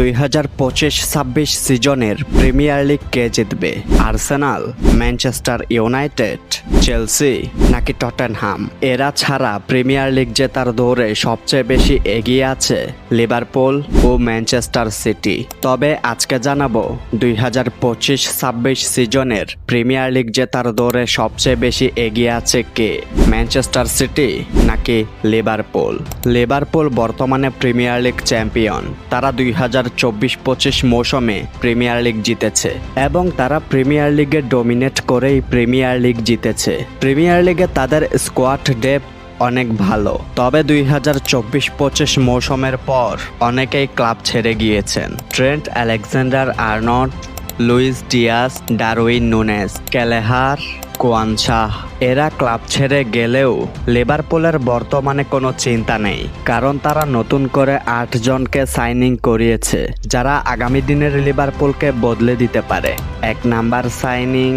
দুই হাজার পঁচিশ ছাব্বিশ সিজনের প্রিমিয়ার লিগ কে জিতবে? আর্সেনাল, ম্যানচেস্টার ইউনাইটেড, চেলসি নাকি টটেনহাম? এরা ছাড়া প্রিমিয়ার লিগ জেতার দৌড়ে সবচেয়ে বেশি এগিয়ে আছে লিভারপুল ও ম্যানচেস্টার সিটি। তবে আজকে জানাব, দুই হাজার পঁচিশ ছাব্বিশ সিজনের প্রিমিয়ার লিগ জেতার দৌড়ে সবচেয়ে বেশি এগিয়ে আছে কে? ম্যানচেস্টার সিটি নাকি লিভারপুল? লিভারপুল বর্তমানে প্রিমিয়ার লিগ চ্যাম্পিয়ন। তারা দুই হাজার চব্বিশ পঁচিশ মৌসুমে প্রিমিয়ার লিগ জিতেছে এবং তারা প্রিমিয়ার লিগে ডোমিনেট করেই প্রিমিয়ার লিগ জিতেছে। প্রিমিয়ার লিগে তাদের স্কোয়াড ডেপ অনেক ভালো, তবে দুই হাজার চব্বিশ পঁচিশ মৌসুমের পর অনেকেই ক্লাব ছেড়ে গিয়েছেন। Trent Alexander Arnold, Luis Diaz Darwin Nunez Kelleher Quansah এরা ক্লাব ছেড়ে গেলেও লিভারপুলের বর্তমানে কোনো চিন্তা নেই, কারণ তারা নতুন করে আট জনকে সাইনিং করিয়েছে, যারা আগামী দিনের লিভারপুলকে বদলে দিতে পারে। এক number signing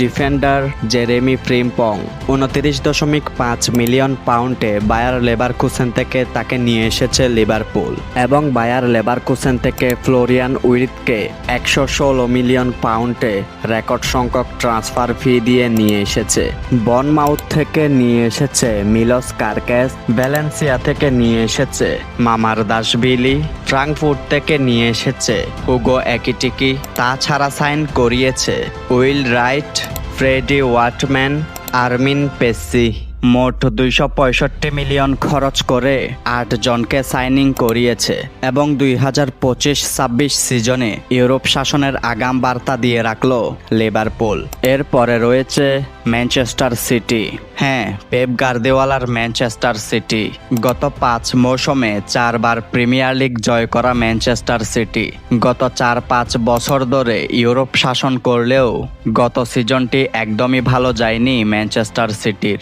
defender Jeremie Frimpong, উনত্রিশ দশমিক পাঁচ মিলিয়ন পাউন্ডে বায়ার লেবারকুসেন থেকে তাকে নিয়ে এসেছে লিভারপুল এবং বায়ার লেবারকুসেন থেকে ফ্লোরিয়ান উইথকে একশো ষোলো মিলিয়ন পাউন্ডে রেকর্ড সংখ্যক ট্রান্সফার ফি দিয়ে নিয়ে এসেছে। বনমাউথ থেকে নিয়ে এসেছে, মিলস কার্কেস, ভ্যালেন্সিয়া থেকে নিয়ে এসেছে, মামার দাসবিলি ফ্রাঙ্কফুর্ট থেকে নিয়ে এসেছে, হুগো একিটিকি, তাছাড়া সাইন করিয়েছে Will Wright Freddie Woodman, Armin Pecsi. মোট দুইশো পঁয়ষট্টি মিলিয়ন খরচ করে আট জনকে সাইনিং করিয়েছে এবং দুই হাজার পঁচিশ ছাব্বিশ সিজনে ইউরোপ শাসনের আগাম বার্তা দিয়ে রাখল লিভারপুল। এরপরে রয়েছে ম্যানচেস্টার সিটি। হ্যাঁ পেপ গার্দেওয়ালার ম্যানচেস্টার সিটি। গত পাঁচ মৌসুমে চারবার প্রিমিয়ার লিগ জয় করা ম্যানচেস্টার সিটি। গত চার পাঁচ বছর ধরে ইউরোপ শাসন করলেও গত সিজনটি একদমই ভালো যায়নি ম্যানচেস্টার সিটির।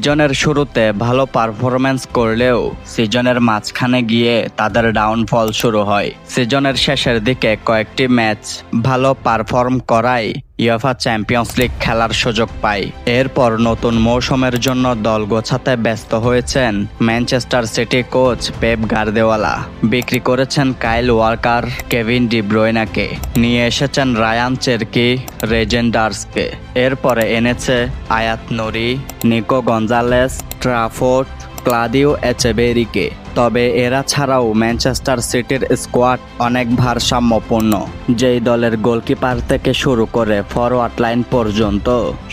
সিজনের শুরুতে ভালো পারফরমেন্স করলেও সিজনের মাঝখানে গিয়ে তাদের ডাউনফল শুরু হয়। সিজনের শেষের দিকে কয়েকটি ম্যাচ ভালো পারফর্ম করায় ইউএফা চ্যাম্পিয়ন্স লিগ খেলার সুযোগ পায়। এরপর নতুন মৌসুমের জন্য দল গোছাতে ব্যস্ত হয়েছেন Manchester City coach Pep Guardiola. বিক্রি করেছেন কাইল ওয়ার্কার কেভিন ডিব্রয়নাকে নিয়ে এসেছেন রায়ান চেরকি রেজেন্ডার্সকে এরপরে এনেছে Ait Nouri, Nico Gonzalez, Trafford Claudio এচেবেরিকে। তবে এরা ছাড়াও ম্যানচেস্টার সিটির স্কোয়াড অনেক ভারসাম্যপূর্ণ। যেই দলের গোলকিপার থেকে শুরু করে ফরওয়ার্ড লাইন পর্যন্ত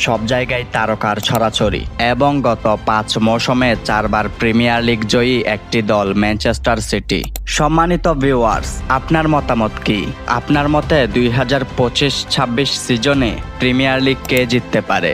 সব জায়গায় তারকার ছড়াছড়ি। এবং গত পাঁচ মৌসুমে চারবার প্রিমিয়ার লিগ জয়ী একটি দল ম্যানচেস্টার সিটি। সম্মানিত ভিউয়ার্স, আপনার মতামত কি? আপনার মতে দুই হাজার পঁচিশ ছাব্বিশ সিজনে প্রিমিয়ার লিগ কে জিততে পারে?